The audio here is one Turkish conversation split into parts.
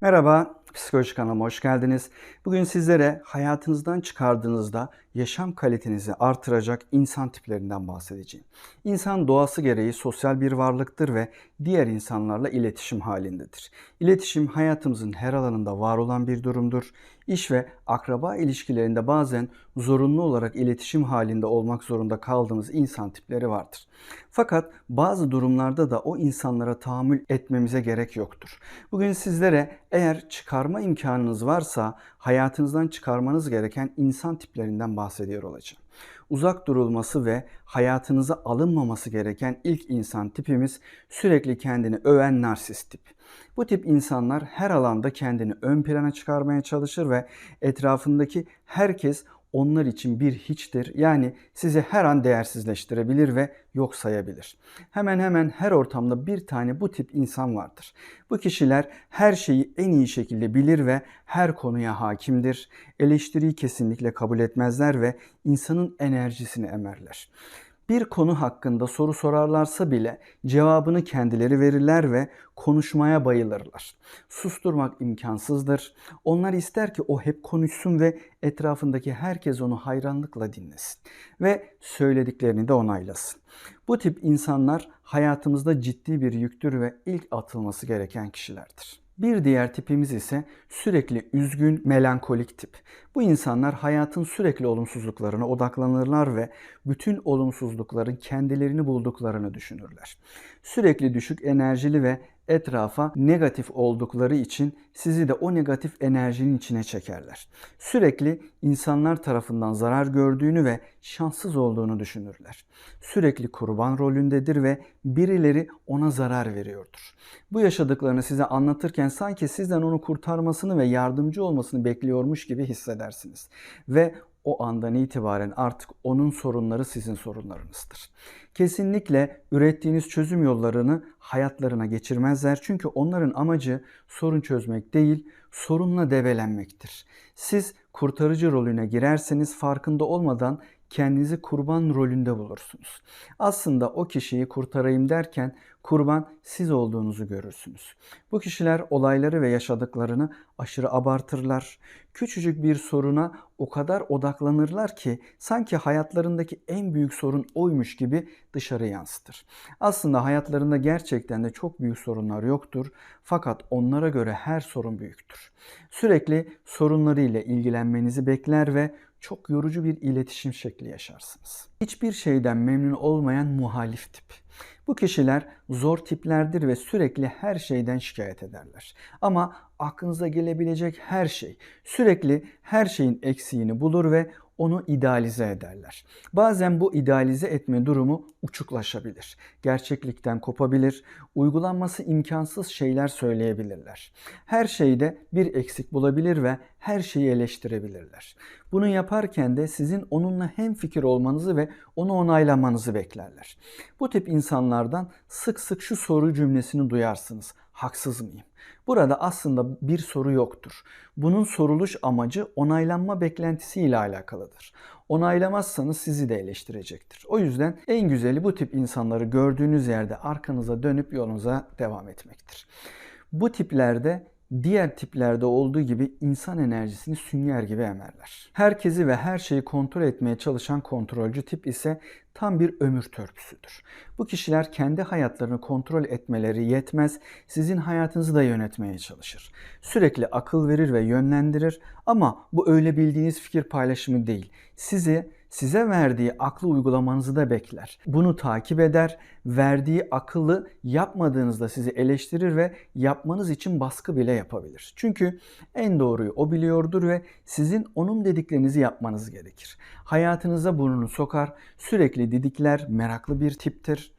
Merhaba, Psikoloji kanalıma hoş geldiniz. Bugün sizlere hayatınızdan çıkardığınızda yaşam kalitenizi artıracak insan tiplerinden bahsedeceğim. İnsan doğası gereği sosyal bir varlıktır ve diğer insanlarla iletişim halindedir. İletişim hayatımızın her alanında var olan bir durumdur. İş ve akraba ilişkilerinde bazen zorunlu olarak iletişim halinde olmak zorunda kaldığımız insan tipleri vardır. Fakat bazı durumlarda da o insanlara tahammül etmemize gerek yoktur. Bugün sizlere eğer çıkarma imkanınız varsa hayatınızdan çıkarmanız gereken insan tiplerinden bahsediyor olacağım. Uzak durulması ve hayatınıza alınmaması gereken ilk insan tipimiz sürekli kendini öven narsist tip. Bu tip insanlar her alanda kendini ön plana çıkarmaya çalışır ve etrafındaki herkes onlar için bir hiçtir. Yani sizi her an değersizleştirebilir ve yok sayabilir. Hemen hemen her ortamda bir tane bu tip insan vardır. Bu kişiler her şeyi en iyi şekilde bilir ve her konuya hakimdir. Eleştiriyi kesinlikle kabul etmezler ve insanın enerjisini emerler bir konu hakkında soru sorarlarsa bile cevabını kendileri verirler ve konuşmaya bayılırlar. Susturmak imkansızdır. Onlar ister ki o hep konuşsun ve etrafındaki herkes onu hayranlıkla dinlesin ve söylediklerini de onaylasın. Bu tip insanlar hayatımızda ciddi bir yüktür ve ilk atılması gereken kişilerdir. Bir diğer tipimiz ise sürekli üzgün, melankolik tip. Bu insanlar hayatın sürekli olumsuzluklarına odaklanırlar ve bütün olumsuzlukların kendilerini bulduklarını düşünürler. Sürekli düşük enerjili ve etrafa negatif oldukları için sizi de o negatif enerjinin içine çekerler. Sürekli insanlar tarafından zarar gördüğünü ve şanssız olduğunu düşünürler. Sürekli kurban rolündedir ve birileri ona zarar veriyordur. Bu yaşadıklarını size anlatırken sanki sizden onu kurtarmasını ve yardımcı olmasını bekliyormuş gibi hissedersiniz. Ve o andan itibaren artık onun sorunları sizin sorunlarınızdır. Kesinlikle ürettiğiniz çözüm yollarını hayatlarına geçirmezler. Çünkü onların amacı sorun çözmek değil, sorunla develenmektir. Siz kurtarıcı rolüne girerseniz farkında olmadan kendinizi kurban rolünde bulursunuz. Aslında o kişiyi kurtarayım derken kurban siz olduğunuzu görürsünüz. Bu kişiler olayları ve yaşadıklarını aşırı abartırlar. Küçücük bir soruna o kadar odaklanırlar ki sanki hayatlarındaki en büyük sorun oymuş gibi dışarı yansıtır. Aslında hayatlarında gerçekten de çok büyük sorunlar yoktur fakat onlara göre her sorun büyüktür. Sürekli sorunlarıyla ilgilenmenizi bekler ve çok yorucu bir iletişim şekli yaşarsınız. Hiçbir şeyden memnun olmayan muhalif tip. Bu kişiler zor tiplerdir ve sürekli her şeyden şikayet ederler. Ama aklınıza gelebilecek her şey, sürekli her şeyin eksiğini bulur ve onu idealize ederler. Bazen bu idealize etme durumu uçuklaşabilir. Gerçeklikten kopabilir, uygulanması imkansız şeyler söyleyebilirler. Her şeyde bir eksik bulabilir ve her şeyi eleştirebilirler. Bunu yaparken de sizin onunla hem fikir olmanızı ve onu onaylamanızı beklerler. Bu tip insanlardan sık sık şu soru cümlesini duyarsınız. Haksız mıyım? Burada aslında bir soru yoktur. Bunun soruluş amacı onaylanma beklentisiyle alakalıdır. Onaylamazsanız sizi de eleştirecektir. O yüzden en güzeli bu tip insanları gördüğünüz yerde arkanıza dönüp yolunuza devam etmektir. Bu tiplerde diğer tiplerde olduğu gibi insan enerjisini sünger gibi emerler. Herkesi ve her şeyi kontrol etmeye çalışan kontrolcü tip ise tam bir ömür törpüsüdür. Bu kişiler kendi hayatlarını kontrol etmeleri yetmez, sizin hayatınızı da yönetmeye çalışır. Sürekli akıl verir ve yönlendirir ama bu öyle bildiğiniz fikir paylaşımı değil. Sizi size verdiği aklı uygulamanızı da bekler. Bunu takip eder, verdiği akıllı yapmadığınızda sizi eleştirir ve yapmanız için baskı bile yapabilir. Çünkü en doğruyu o biliyordur ve sizin onun dediklerinizi yapmanız gerekir. Hayatınıza burnunu sokar, sürekli didikler, meraklı bir tiptir.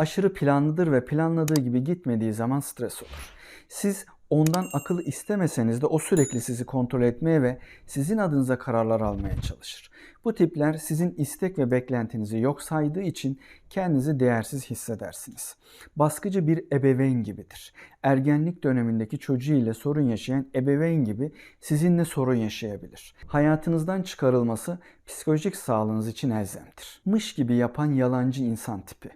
Aşırı planlıdır ve planladığı gibi gitmediği zaman stres olur. Siz ondan akıl istemeseniz de o sürekli sizi kontrol etmeye ve sizin adınıza kararlar almaya çalışır. Bu tipler sizin istek ve beklentinizi yok saydığı için kendinizi değersiz hissedersiniz. Baskıcı bir ebeveyn gibidir. Ergenlik dönemindeki çocuğu ile sorun yaşayan ebeveyn gibi sizinle sorun yaşayabilir. Hayatınızdan çıkarılması psikolojik sağlığınız için elzemdir. Mış gibi yapan yalancı insan tipi.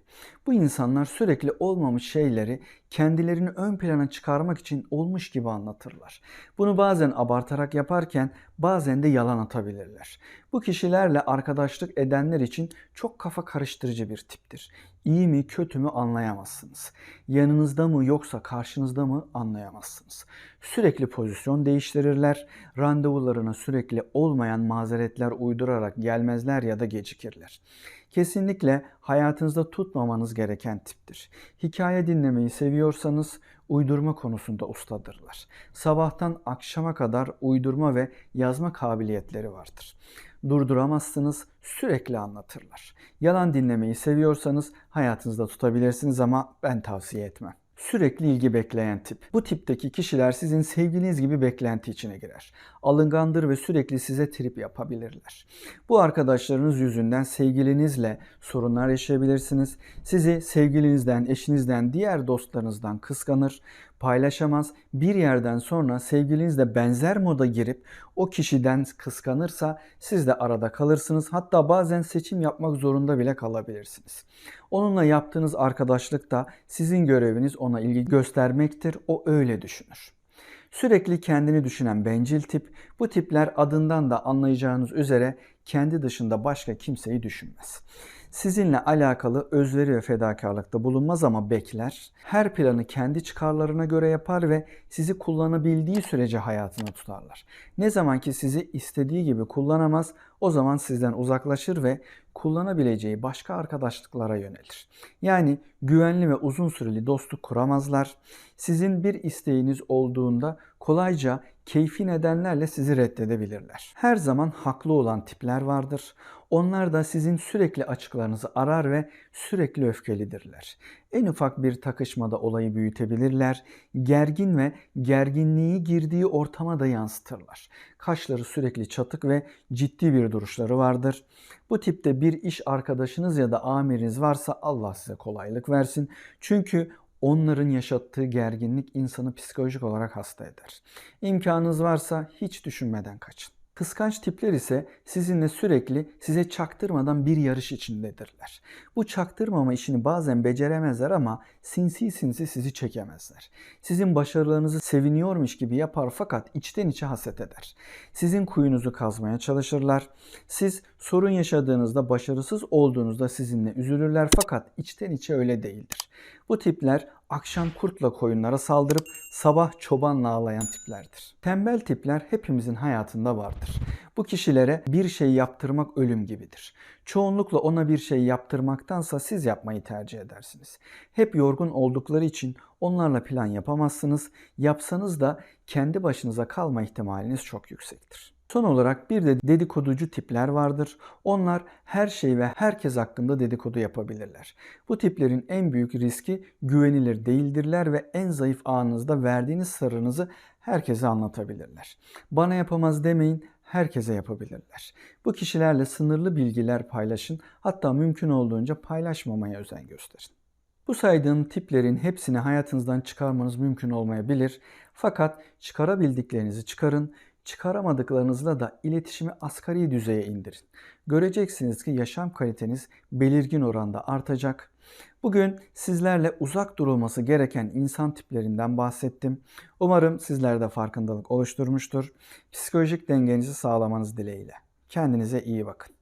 Bu insanlar sürekli olmamış şeyleri kendilerini ön plana çıkarmak için olmuş gibi anlatırlar. Bunu bazen abartarak yaparken bazen de yalan atabilirler. Bu kişilerle arkadaşlık edenler için çok kafa karıştırıcı bir tiptir. İyi mi kötü mü anlayamazsınız. Yanınızda mı yoksa karşınızda mı anlayamazsınız. Sürekli pozisyon değiştirirler. Randevularına sürekli olmayan mazeretler uydurarak gelmezler ya da gecikirler. Kesinlikle hayatınızda tutmamanız gereken tiptir. Hikaye dinlemeyi seviyorsanız uydurma konusunda ustadırlar. Sabahtan akşama kadar uydurma ve yazma kabiliyetleri vardır. Durduramazsınız, sürekli anlatırlar. Yalan dinlemeyi seviyorsanız hayatınızda tutabilirsiniz ama ben tavsiye etmem sürekli ilgi bekleyen tip. Bu tipteki kişiler sizin sevgiliniz gibi beklenti içine girer. Alıngandır ve sürekli size trip yapabilirler. Bu arkadaşlarınız yüzünden sevgilinizle sorunlar yaşayabilirsiniz. Sizi sevgilinizden, eşinizden, diğer dostlarınızdan kıskanır, paylaşamaz. Bir yerden sonra sevgilinizle benzer moda girip o kişiden kıskanırsa siz de arada kalırsınız. Hatta bazen seçim yapmak zorunda bile kalabilirsiniz. Onunla yaptığınız arkadaşlıkta sizin göreviniz ona ilgi göstermektir. O öyle düşünür. Sürekli kendini düşünen bencil tip, bu tipler adından da anlayacağınız üzere kendi dışında başka kimseyi düşünmez. Sizinle alakalı özveri ve fedakarlıkta bulunmaz ama bekler. Her planı kendi çıkarlarına göre yapar ve sizi kullanabildiği sürece hayatına tutarlar. Ne zaman ki sizi istediği gibi kullanamaz, o zaman sizden uzaklaşır ve kullanabileceği başka arkadaşlıklara yönelir. Yani güvenli ve uzun süreli dostluk kuramazlar. Sizin bir isteğiniz olduğunda kolayca keyfi nedenlerle sizi reddedebilirler. Her zaman haklı olan tipler vardır. Onlar da sizin sürekli açıklarınızı arar ve sürekli öfkelidirler. En ufak bir takışmada olayı büyütebilirler. Gergin ve gerginliği girdiği ortama da yansıtırlar. Kaşları sürekli çatık ve ciddi bir duruşları vardır. Bu tipte bir iş arkadaşınız ya da amiriniz varsa Allah size kolaylık versin. Çünkü onların yaşattığı gerginlik insanı psikolojik olarak hasta eder. İmkanınız varsa hiç düşünmeden kaçın. Kıskanç tipler ise sizinle sürekli size çaktırmadan bir yarış içindedirler. Bu çaktırmama işini bazen beceremezler ama sinsi sinsi sizi çekemezler. Sizin başarılarınızı seviniyormuş gibi yapar fakat içten içe haset eder. Sizin kuyunuzu kazmaya çalışırlar. Siz sorun yaşadığınızda başarısız olduğunuzda sizinle üzülürler fakat içten içe öyle değildir. Bu tipler akşam kurtla koyunlara saldırıp sabah çobanla ağlayan tiplerdir. Tembel tipler hepimizin hayatında vardır. Bu kişilere bir şey yaptırmak ölüm gibidir. Çoğunlukla ona bir şey yaptırmaktansa siz yapmayı tercih edersiniz. Hep yorgun oldukları için onlarla plan yapamazsınız. Yapsanız da kendi başınıza kalma ihtimaliniz çok yüksektir. Son olarak bir de dedikoducu tipler vardır. Onlar her şey ve herkes hakkında dedikodu yapabilirler. Bu tiplerin en büyük riski güvenilir değildirler ve en zayıf anınızda verdiğiniz sırrınızı herkese anlatabilirler. Bana yapamaz demeyin, herkese yapabilirler. Bu kişilerle sınırlı bilgiler paylaşın, hatta mümkün olduğunca paylaşmamaya özen gösterin. Bu saydığım tiplerin hepsini hayatınızdan çıkarmanız mümkün olmayabilir. Fakat çıkarabildiklerinizi çıkarın çıkaramadıklarınızla da iletişimi asgari düzeye indirin. Göreceksiniz ki yaşam kaliteniz belirgin oranda artacak. Bugün sizlerle uzak durulması gereken insan tiplerinden bahsettim. Umarım sizlerde farkındalık oluşturmuştur. Psikolojik dengenizi sağlamanız dileğiyle. Kendinize iyi bakın.